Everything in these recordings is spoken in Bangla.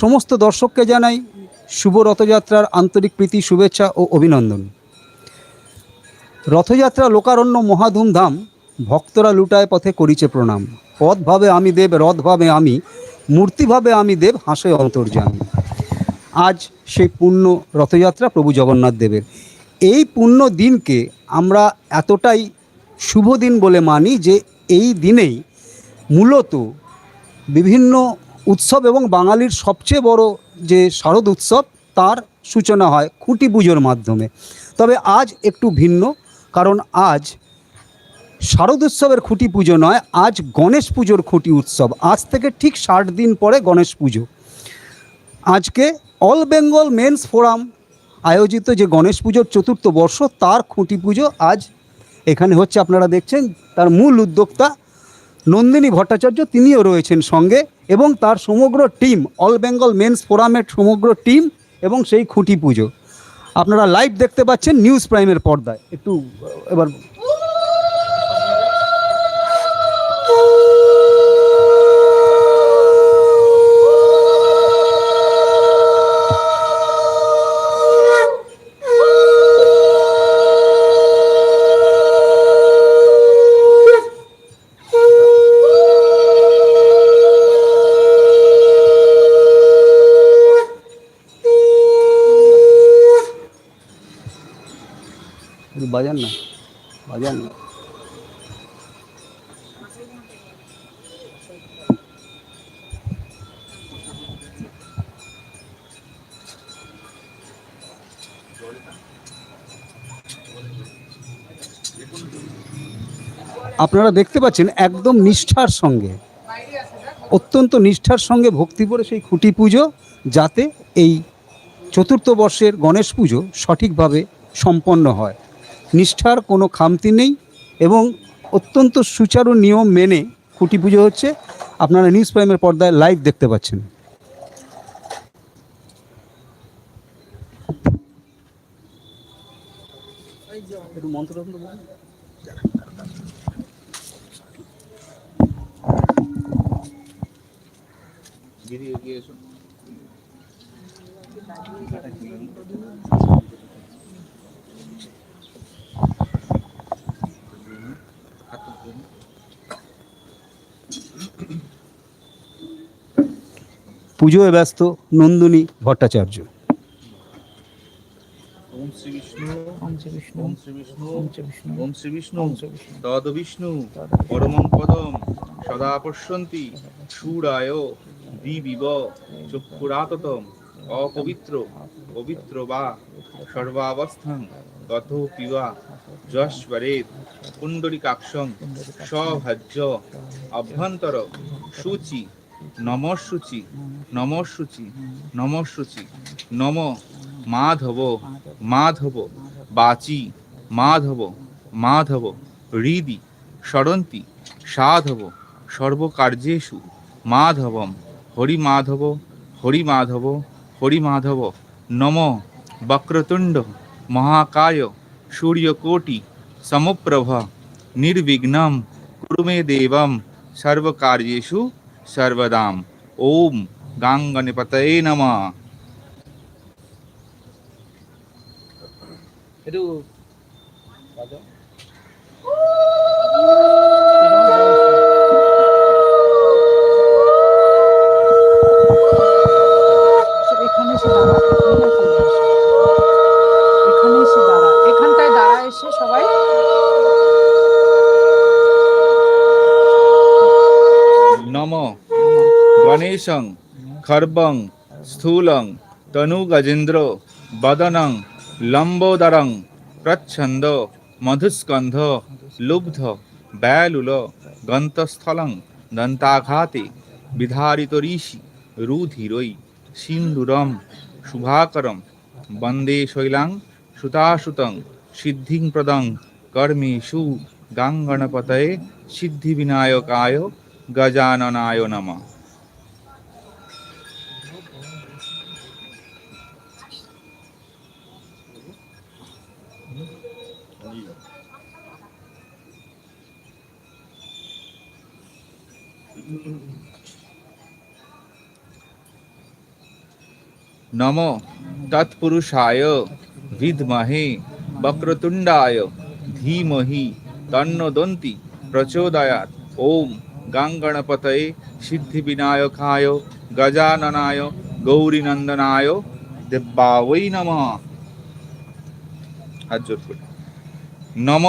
সমস্ত দর্শককে জানাই শুভ রথযাত্রার আন্তরিক প্রীতি, শুভেচ্ছা ও অভিনন্দন। রথযাত্রা লোকারণ্য মহাধুমধাম, ভক্তরা লুটায় পথে করিছে প্রণাম। পথ ভাবে আমি দেব, রথভাবে আমি, মূর্তিভাবে আমি দেব, হাসে অন্তর্যামী। আজ সেই পূর্ণ রথযাত্রা প্রভু জগন্নাথ দেবের। এই পূর্ণ দিনকে আমরা এতটাই শুভ দিন বলে মানি যে এই দিনেই মূলত বিভিন্ন উৎসব এবং বাঙালির সবচেয়ে বড় যে শারদ উৎসব, তার সূচনা হয় খুঁটি পুজোর মাধ্যমে। তবে আজ একটু ভিন্ন, কারণ আজ শারদ উৎসবের খুঁটি পুজো নয়, আজ গণেশ পুজোর খুঁটি উৎসব। আজ থেকে ঠিক ষাট দিন পরে গণেশ পুজো। আজকে অল বেঙ্গল মেন্স ফোরাম আয়োজিত যে গণেশ পুজোর চতুর্থ বর্ষ, তার খুঁটি পুজো আজ এখানে হচ্ছে, আপনারা দেখছেন, তার মূল উদ্যোক্তা নন্দিনী ভট্টাচার্য তিনিও রয়েছেন সঙ্গে এবং তার সমগ্র টিম, অল বেঙ্গল মেন্স ফোরামের সমগ্র টিম এবং সেই খুঁটি পুজো। আপনারা লাইভ দেখতে পাচ্ছেন নিউজ প্রাইমের পর্দায়। একটু এবার বাজান আপনারা দেখতে পাচ্ছেন একদম নিষ্ঠার সঙ্গে, অত্যন্ত নিষ্ঠার সঙ্গে ভক্তি করে সেই খুঁটি পুজো, যাতে এই চতুর্থ বর্ষের গণেশ পুজো সঠিকভাবে সম্পন্ন হয়। নিষ্ঠার কোনো খামতি নেই এবং অত্যন্ত সুচারু নিয়ম মেনে খুঁটি পুজো হচ্ছে। আপনারা নিউজ প্রাইমের পর্দায় লাইভ দেখতে পাচ্ছেন। একটু মন্ত্র দিদি এগিয়ে এসো পুজোয় ব্যস্ত নন্দিনী ভট্টাচার্য। ওম শ্রী বিষ্ণু ওম শ্রী বিষ্ণু ওম শ্রী বিষ্ণু ওম শ্রী বিষ্ণু ওম শ্রী বিষ্ণু ওম শ্রী বিষ্ণু তদ বিষ্ণু পরমং পদম সদা পশ্যন্তি সুরায় দিবিব চক্ষুরাততম অপবিত্র পবিত্র বা সর্বাবস্থান তথ পিবা যশ্বরেদ পুণ্ডরিকাক্ষং সভাজ্য অভ্যন্তর শুচি নমশুচি নমশুচি নমশুচি নম মাধব মাধব বাচি মাধব মাধব হৃদি সরন্তি সাধব সর্বকার্যেষু মাধবম হরিমাধব হরিমাধব হরিমাধব নম বক্রতুণ্ড মহাকায় সূর্যকোটি সমপ্রভ নির্বিঘ্নম কুরু মে দেবম সর্বকার্যেষু সর্বদাম ওম গাঙ্গণপতয়ে নমঃ একটু এখানে এসে দাঁড়া এখানে এসে দাঁড়া এখানটায় দাঁড়া এসে সবাই নম গণেশং খর্বং স্থূলং তনুগজেন্দ্র বদনং লম্বোদরং প্রচ্ছন্দ মধুস্কন্ধ লুব্ধ ব্যালুল গন্তস্থলং দন্তাঘাতে বিধারিত ঋষি রুধিরৈ সিন্দুরম শুভাকরম বন্দে শৈলাং সুতাসুতং সিদ্ধিং প্রদং কর্মেষু গাঙ্গণপতয়ে সিদ্ধিবিনায়কায় গজাননায় নমঃ নম তৎপুরুষায় বিদ্মহে বক্রতুণ্ডায় ধীমহি তন্নদন্তি প্রচোদয়াৎ ওম গাঙ্গণপতয়ে সিদ্ধিবিনায়কায় গজাননায় গৌরীনন্দনায় দেব্যাবৈ নমঃ হাত জোর করে নম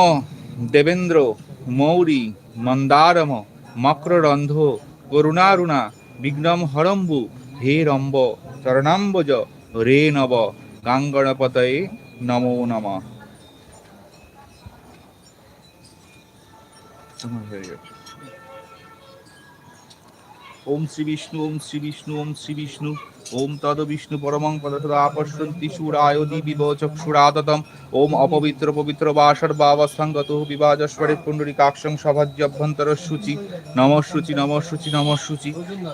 দেবেন্দ্র, মৌরি, মন্দারম মক্ররন্ধ করুণারুণা বিঘ্নম হরম্বু, হে রম্ব, চরণাম্বজ, রে নব, গাঙ্গণপতয়ে নমো নম। ওম শ্রী বিষ্ণু, ওম শ্রী বিষ্ণু, ওম শ্রী বিষ্ণু। ওম তদ বিষ্ণু পরমং পদ সদা পশ্যন্তি সুরায় দিবিব চক্ষুরাদতম। ওম অপবিত্র পবিত্র বাসর বাবস্থাঙ্গত বিবাজস্বরে পুণ্ডরিকাক্ষং সভাজ্যভ্যন্তর শুচি নম শুচি নম শুচি নম শুচি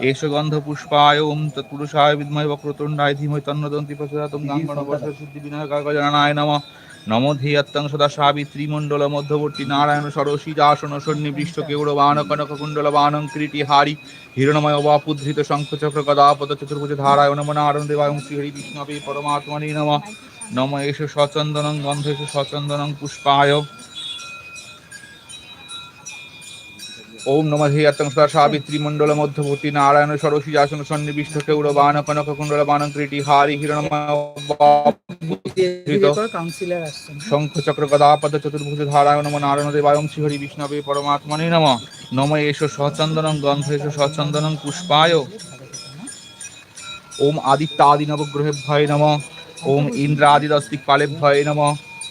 এষ গন্ধ পুষ্পায় ওম তৎপুরুষায় বিদ্ময় বক্রতুণ্ডায় ধীময় তন্নদন্তি প্রচোদয়াতম গাঙ্গণ বর্ষ সিদ্ধি বিনায়ক গজাননায় নমঃ। নমধেয়ত্তং সদা সাবিত্রী মণ্ডল মধ্যবর্তী নারায়ণ সরসী আসন সন্নিবৃষ্ট কেউর বান কনক কুণ্ডল বানং কৃটি হারি হিরণময় অবাপুদ্ধৃত শঙ্খচক্র গদাপদ চতুর্ভুজ ধারায় শ্রীহরি বিষ্ণবে নম নম সচন্দনং সচন্দনং পুষ্পায় ওম নম হেয়ত্তং সদা সাবিত্রী মণ্ডল মধ্যবর্তী নারায়ণ সরসী আসন সন্নিবিষ্ট কেউড় বান কনক কুণ্ডল বানং কৃটি হারি হিরণময় বাপুধৃত কাউন্সিলর আসছেন। শঙ্খ চক্র গদাপদ চতুর্ভুজ ধারায় নম নারায়ণ দেবায় শ্রীহরি বিষ্ণবে পরমাত্মনে নম। নম এষ সচন্দনং গন্ধ এষ সচন্দনং পুষ্পায়। ওম আদিত্যাদি নবগ্রহেভ্যয় নম। ওম ইন্দ্রাদিদস্তিকপালেভ্যয় নম।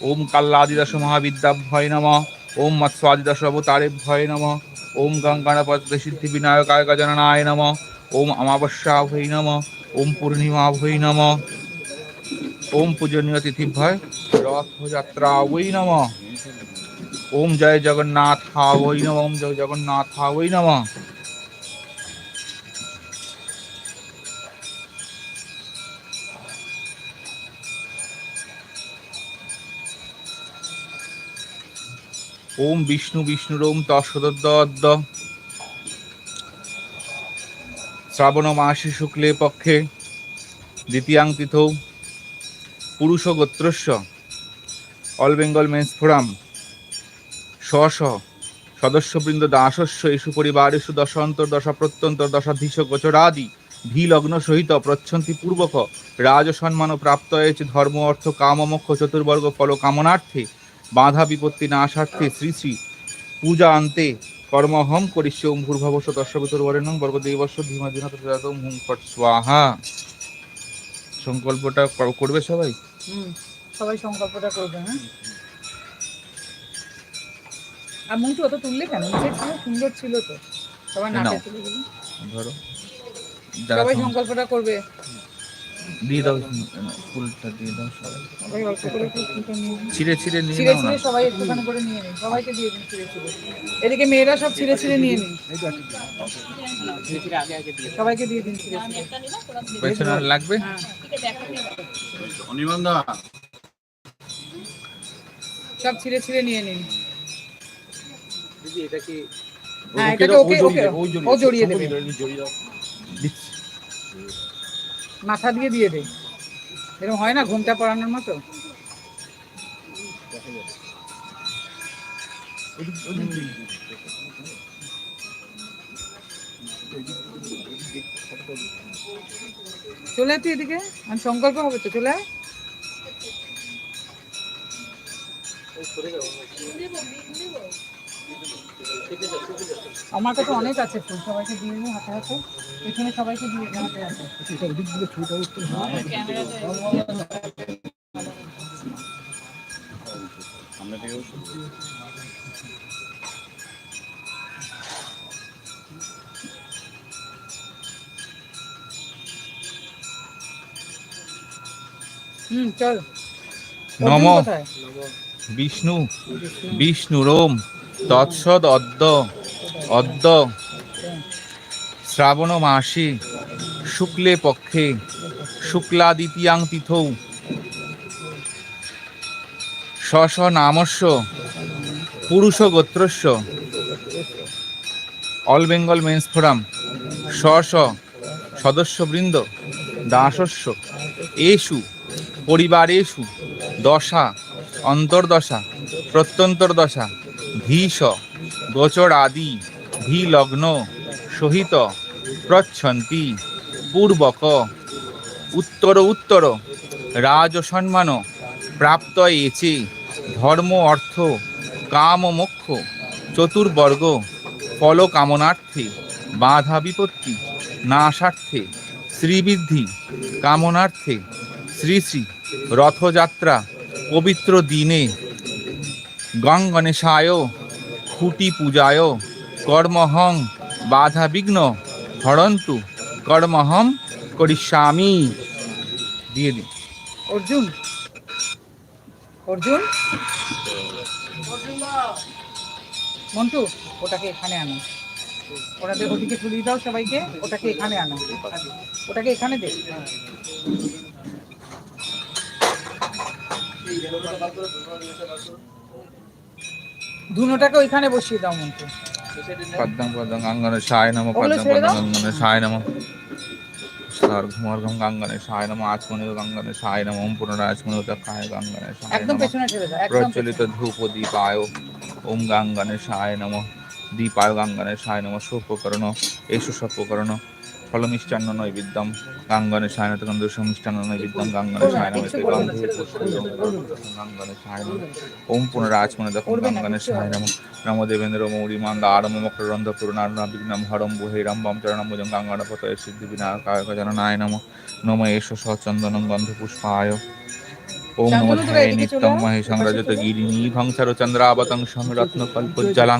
ওম কাল্লাদিদশ মহাবিদ্যাভ্যয় নম। ওম মৎস্যাদিদশ অবতারেভ্যয় নম। ওম গঙ্গানপদ্মে সিদ্ধি বিনায়কায় গজননায় নম। ওম অমাবস্যা ভৈ নম। ওম পূর্ণিমা ভৈ নম। ওম পূজনীয় তিথিভ্যয় রথযাত্রা ওই নম। ওম জয় জগন্নাথ ওই নম। ওম জয় জগন্নাথ ওই নম। ওম বিষ্ণু বিষ্ণুর ওম তৎসদ্দ শ্রাবণ মাসে শুক্লে পক্ষে দ্বিতীয়াং তিথৌ পুরুষ গোত্রস্য অল বেঙ্গল মেন্স ফোরাম। স্ব সদস্যবৃন্দ দাসস্য এষু পরিবারেষু দশান্তর দশা প্রত্যন্তর দশাধীশ গোচরাদি ধী লগ্ন সহিত প্রচ্ছন্তি পূর্বক রাজ সম্মান প্রাপ্ত হয়েছে ধর্ম, অর্থ কাম মোক্ষ চতুর্বর্গ, ফল কামনার্থে। বাধা বিপত্তি না নাশার্থে শ্রী শ্রী পূজা আনতে কর্মহম করিষ্য ওম ভূর্ভবস্ব দর্শবিতর বরেণ্যং বর্গদেবস্য ধীমাধীনাথ হুম ফট স্বাহা। সংকল্পটা করবে সবাই? হুম সবাই সংকল্পটা করবে হ্যাঁ? আর মন্টু অত তুললে কেন? নিচে ছিল সুন্দর ছিল তো। তুলে ধরো। সবাই সংকল্পটা করবে। দিয়ে দাও ফুলটা দিয়ে দাও সবাই। অল্প করে। ছিঁড়ে ছিঁড়ে নিয়ে ছিঁড়ে ছিঁড়ে সবাই একটুখানি করে নিয়ে নিন। সবাইকে দিয়ে দিন ছিঁড়ে ছিঁড়ে। এদিকে মেয়েরা সব ছিঁড়ে ছিঁড়ে নিয়ে নিন। সবাইকে দিয়ে দিন ছিঁড়ে ছিঁড়ে। পেছনে লাগবে? হ্যাঁ সব ছিঁড়ে ছিঁড়ে নিয়ে নিন। দিদি এটা কি হ্যাঁ এটাকে ওকে ওকে ও জড়িয়ে দেবে। দিচ্ছি। মাথা দিয়ে দিয়ে দে। এরকম হয় না ঘুমটা পড়ানোর মতো? চলে তুই এদিকে। আর সংকল্প হবে তো চলে আয়। আমার কাছে অনেক আছে ফুল সবাইকে দিয়ে দিন হাতে হাতে। এখানে সবাইকে দিয়ে দিন হাতে হাতে। হুম চল। নম? বিষ্ণু। বিষ্ণু রোম। তৎসদ অদ্য অদ্য, শ্রাবণ মাসে, শুক্লে পক্ষে শুক্লা দ্বিতীয়াং তিথৌ। স স নামস্য, পুরুষ গোত্রস্য। অল বেঙ্গল মেন্স ফোরাম স স সদস্যবৃন্দ, দাসস্য এষু পরিবারেষু দশা, অন্তর্দশা, প্রত্যন্তর্দশা। ধীশ গোচর আদি ধী লগ্ন সহিত প্রচ্ছন্তি, পূর্বক। উত্তর উত্তর রাজ সম্মান প্রাপ্ত এচে, ধর্ম, অর্থ, কাম, মোক্ষ, চতুর্বর্গ, ফল, কামনার্থে, বাধা, বিপত্তি, নাশার্থে, শ্রীবৃদ্ধি, কামনার্থে, শ্রী শ্রী, রথযাত্রা, পবিত্র দিনে গঙ্গণেশায় খুঁটি পূজায় কর্মহং বাধা বিঘ্ন হরন্তু কর্মহম করিষ্যামি। দিয়ে দিন। অর্জুন। অর্জুন? মন্টু, ওটাকে এখানে আনো। ওটাদের ওদিকে তুলিয়ে দাও সবাইকে, ওটাকে এখানে আনো। ওটাকে এখানে দে। ধুনোটাকে ওইখানে বসিয়ে দাও মন্টু। পদ্মং পদ্মং গাঙ্গনে সায় নম পদ্মং পদ্মং। গাঙ্গনে সায় নম। স্বর্গমর্গম গাঙ্গনে সায় নম আচমনে গাঙ্গনে সায় নম ওম পুনরাচমনে উদকায় গাঙ্গনে সায় নম। প্রজ্বলিত ধূপ দীপায় ওম গাঙ্গনে সায় নম দীপায় গাঙ্গনে সায় নম সোপকরণ এসু সপকরণ ফলমিষ্টান্ন নৈবিদ্যম গাঙ্গনে সায় নম গন্ধ সমিষ্টান্ন নৈবিদ্যম গাঙ্গনে সায় নম এতে গন্ধে পুষ্পে গাঙ্গনে সায় নম ওম পুনরাচমনে দক্ষিণ গাঙ্গনে সায় নম দেবেন্দ্র মৌরি মন্দারম মকরন্দ পূর্ণার্ণ বিঘ্নম হরম বুহেরম বম চরণম ভুজং গাঙ্গণপত সিদ্ধি বিনায়ক জননায় নম। নম এষ সচন্দনম গন্ধ পুষ্পায়। ওম নমো চান্দন তোরা ধ্যায় এদিকে নিত্যং চলে আয়, মহেশং রজত গিরিণী ভংসর চন্দ্রাবতং সংরত্ন কল্পজ্জলাং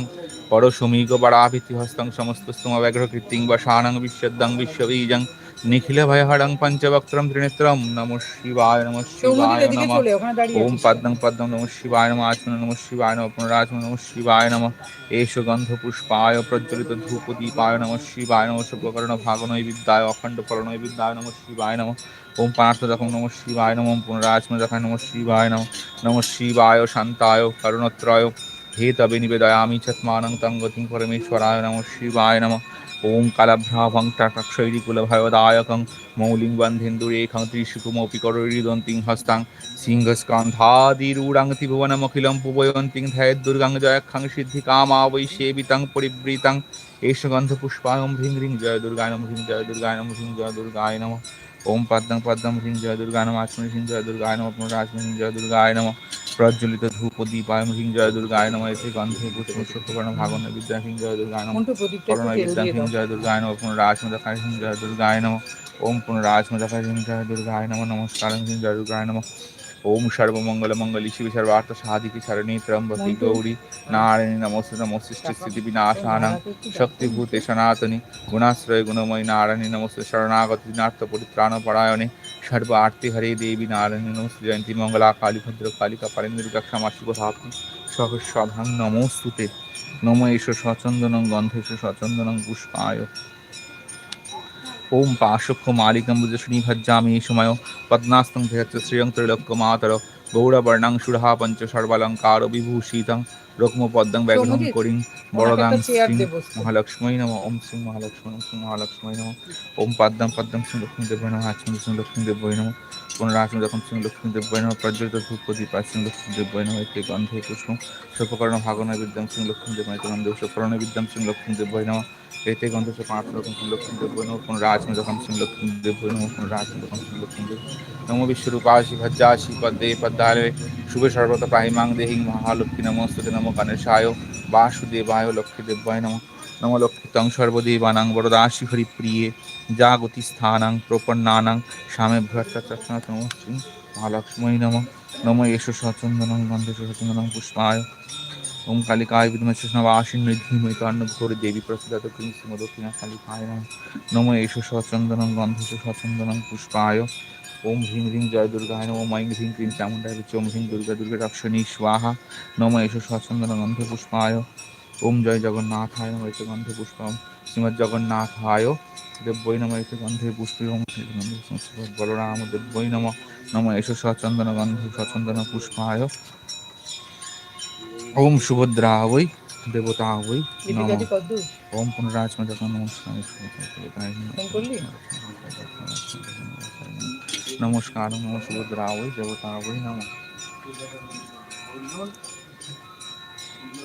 পরশমীগ বরাভিতি হস্তং সমস্তস্তম ব্যাঘ্র কীর্তিং বসানং বিশ্বদ্দং বিশ্ববীজং নিখিল ভয়হরং পঞ্চবক্ত্রম ত্রিনেত্রম। নমঃ শিবায় নমঃ শিবায় নমঃ। ওম। পদ্মং পদ্মং নমঃ শিবায় নমঃ আচমন নমঃ শিবায় নমঃ পুনরাচমন নমঃ শিবায় নমঃ। এষ গন্ধ পুষ্পায় প্রজ্বলিত ধূপ দীপায় নমঃ শিবায় নমঃ শুভকর্ণ ভাগ নৈবিদ্যায় অখণ্ড ফল নৈবিদ্যায় নমঃ শিবায় নমঃ। ওম পার্থ দখম নমঃ শিবায় নমঃ ওম পুনরাচমন দেখায় নমঃ শিবায় নমঃ। নমঃ শিবায় শান্তায় করুণত্রয় হে তবে নিবেদয়ামি চত্মানং তং গতিং পরমেশ্বরায় নমঃ শিবায় নমঃ ওম কালাভ্রাভং টাকক্ষৈরিকুলভয়দায়কং মৌলিং বন্ধেন্দুরেখং ত্রিশুকুমপি করৈরিদন্তিং হস্তাং সিংহস্কন্ধাদিরূঢ়াং ত্রিভুবনমখিলং পুবয়ন্তিং ধ্যায়দ্দুর্গাং জয়ক্ষং সিদ্ধিকামা বৈ সেবিতাং পরিবৃতাং এষ গন্ধ পুষ্পায়ং হ্রিং হ্রিং জয় দুর্গায় নম হ্রিং জয় দুর্গায় নম ওম পদ্মং পদ্মং হ্রিং জয় দুর্গায় নম আচমনি হ্রিং জয় দুর্গায় নম পুনরাচমনি হ্রিং জয় দুর্গায় নম প্রজ্বলিত ধূপ দীপায় হ্রিং জয় দুর্গায় নম এসে গন্ধে পুষ্প শুক্রবর্ণ ভাগন বিদ্যা হ্রিং জয় দুর্গায় নম করণ বিদ্যা দিয়ে হিং দাও। জয় দুর্গায় নম পুনরাচমদাকায় হিং জয় দুর্গায় নম। ওম পুনরাচমদাকায় হিং জয় দুর্গায় নম। নমস্কার হিং জয় দুর্গায় নম। ওম সর্বমঙ্গল মঙ্গলি শিব সর্বার্থ সাধিকি শরণী ত্রম্বকি গৌরী নারায়ণী নমস্তে নমস্তিষ্ঠ স্থিতি বিনাশানাং শক্তিভূতে সনাতনী গুণাশ্রয় গুণময়ী নারায়ণী নমস্তে শরণাগত দিনার্থ পরিত্রাণ পরায়ণে সর্ব আরতি হরে দেবী নারায়ণী নমস্তে জয়ন্তী মঙ্গলা কালী ভদ্র কালিকা পারেন্দ্রিকা ক্ষমা শিব ধাত্রী সহস্রধাং নমস্তুতে। নম এষ সচন্দনং গন্ধেশ সচন্দনং পুষ্পায় ওম পাশক্ষ মালিকম বুজশ্রী ভজ্জামি সময় পদ্মাস্তং শ্রীয়ং শ্রিয়ং ত্রিলোক্যমাতর গৌরবর্ণং সুরহা পঞ্চ সর্বালঙ্কার বিভূষিতং রকম পদ্মং ব্যাঘ্রং সৌম্যজিৎ, করিং বরদাং। মহালক্ষ্মী নম ওম শ্রী মহালক্ষ্মী নম শ্রী মহালক্ষ্মী নম ওম পদ্মং পদ্মং শ্রী লক্ষ্মী দেব নম আচমন শ্রী লক্ষ্মী দেব নম পুনরাচমন যখন শ্রী লক্ষ্মী দেব নম প্রজ্বলিত ধূপ দীপা শ্রী লক্ষ্মী দেব নম এতে গন্ধে পুষ্প সুপকর্ণ ভাগন বিদ্যাম শ্রী লক্ষ্মী দেব এতে গন্ধে সুপর্ণ বিদ্যাম শ্রী লক্ষ্মী দেব নম এতে গন্ধ সে পাঁচ রকম শ্রী লক্ষ্মী দেব নম পুনরাচমন যখন শ্রী লক্ষ্মী দেব নম পুনরাচমন যখন শ্রী লক্ষ্মী দেব নম বিশ্বরূপাশি ভজ্জাশি পদ্মে পদ্মালে শুভে সর্বত প্রাহিমাং দেহি মহালক্ষ্মী নমস্তুতে নম গণেশায় বাসুদেবায় লক্ষ্মীদেবায় নম নম। লক্ষ্মীতং সর্বদেবানাং বরদাসি হরিপ্রিয়ে জাগতি স্থানাং প্রপন্নানাং স্বামে নমস্তি মহালক্ষ্মী নম নম এষ সচন্দনং গন্ধেশ সচন্দনং পুষ্পায় ওম কালিকায় বিদ্মে কৃষ্ণবাসিন ধীমৈ কর্ণ ঘোর দেবী প্রসিদাত কৃষ্ণ দক্ষিণা কালিকায় নম এষ সচন্দনং গন্ধেশ সচন্দনং পুষ্পায় ওম হ্রিং হ্রিং জয় দুর্গায় নম ওম ঐং হ্রিং ক্রিং চামুণ্ডায় ওম হ্রিং দুর্গা দুর্গা রক্ষণী স্বাহা নম এষ সচন্দন গন্ধ পুষ্পায় ওম জয় জগন্নাথায় নম এতে গন্ধে পুষ্পম। শ্রীমৎ জগন্নাথায় দেব্যই নম এতে গন্ধে পুষ্পে ওম শ্রীমৎ বলরাম দেব্যই নম নম এষ সচন্দন গন্ধ সচন্দন পুষ্পায়। ওম সুভদ্রা বৈ দেবতা হই নম ওম পুনরাজমা যখন নমস্কার। নমস্কার নমস্কার ওই দেবতা ওই নম।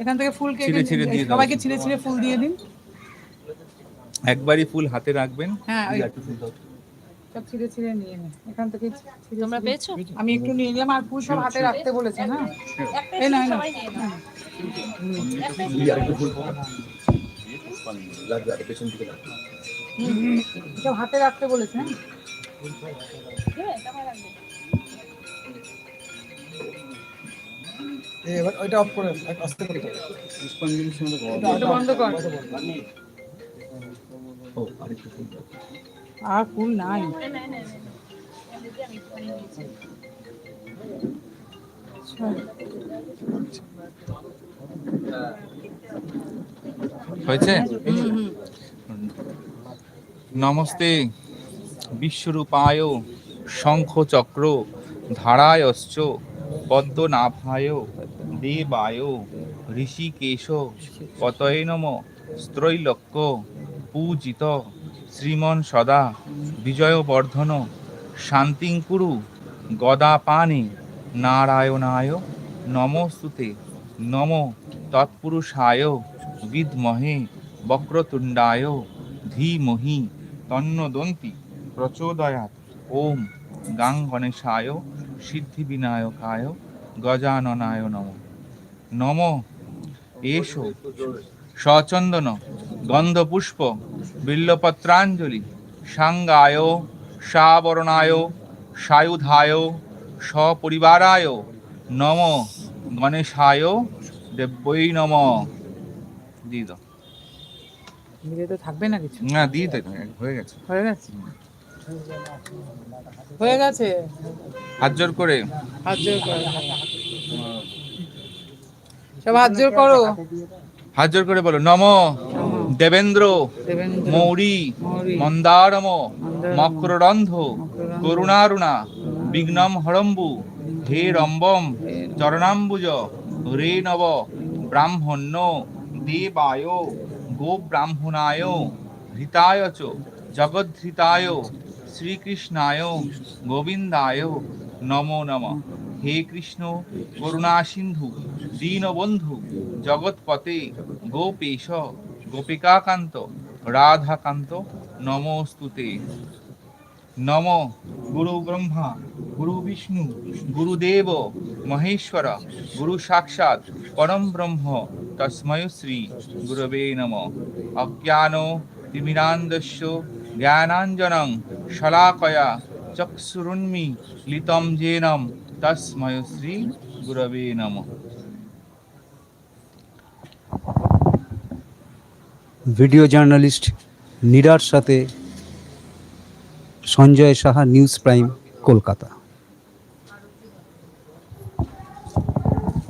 এখান থেকে ফুল ছিঁড়ে ছিঁড়ে দিয়ে দাও। সবাইকে ছিঁড়ে ছিঁড়ে ফুল দিয়ে দিন। একবারই ফুল হাতে রাখবেন। হ্যাঁ সব ছিঁড়ে ছিঁড়ে নিয়ে নে। এখান থেকে তোমরা পেয়েছ? আমি একটু নিয়ে নিলাম আর ফুল সব হাতে রাখতে বলেছে না? এই না না হ্যাঁ। সব হাতে রাখতে বলেছে হ্যাঁ? এবার ওইটা অফ করে আস্তে করে বন্ধ কর। আর ফুল নাই। হয়েছে। নমস্তে। বিশ্বরূপায় শঙ্খ চক্র ধারায়শ্চ পদ্মনাভায় দেবায় ঋষিকেশ পতয়ে নম। স্ত্রৈলক্য পূজিত শ্রীমন সদা বিজয়বর্ধন শান্তিঙ্কুরু গদাপানে নারায়ণায় নমস্তুতে নম। তৎপুরুষায় বিদ্মহে বক্রতুণ্ডায় ধীমহি তন্নদন্তি প্রচোদয়াৎ। ওম গাং গণেশায় সিদ্ধিবিনায়কায় গজাননায় নম। নম। এষো সচন্দন গন্ধপুষ্প বিল্লপত্রাঞ্জলি সাঙ্গায় সাবরণায় সায়ুধায় সপরিবারায় নম। গণেশায় দেব্যই নম। দিয়ে দাও। তো থাকবে না কিছু? না দিয়ে হয়ে গেছে। হয়ে গেছে? হয়ে গেছে? হাত জোর করে। হাত জোর করো। সব হাত জোর করো। হাত জোর করে বলো নম। দেবেন্দ্র মৌরি মন্দারম মকররন্ধ, করুণারুণা বিঘ্নম হরম্বু হে রম্বম চরণাম্বুজ রে নব ব্রাহ্মণ্য দেবায় গো ব্রাহ্মণায় হৃতায় চ জগদ্ধৃতায় শ্রীকৃষ্ণায় গোবিন্দায় নমো নম। হে কৃষ্ণ, করুণা সিন্ধু, দীনবন্ধু, জগৎপতে গোপেশ, গোপিকাকান্ত, রাধাকান্ত, নমস্তুতে। নম, গুরু ব্রহ্মা, গুরু বিষ্ণু গুরুদেব মহেশ্বর, গুরু সাক্ষাৎ, পরম ব্রহ্ম তস্মৈ শ্রী গুরবে নম। অজ্ঞান তিমিরান্দস্য জ্ঞানাঞ্জনং, শলাকয়া চক্ষুরুন্মি লিতম জেনম। তস্মৈ শ্রী গুরবে নম ভিডিও জার্নালিস্ট নিরার সাথে সঞ্জয় সাহা নিউজ প্রাইম কলকাতা।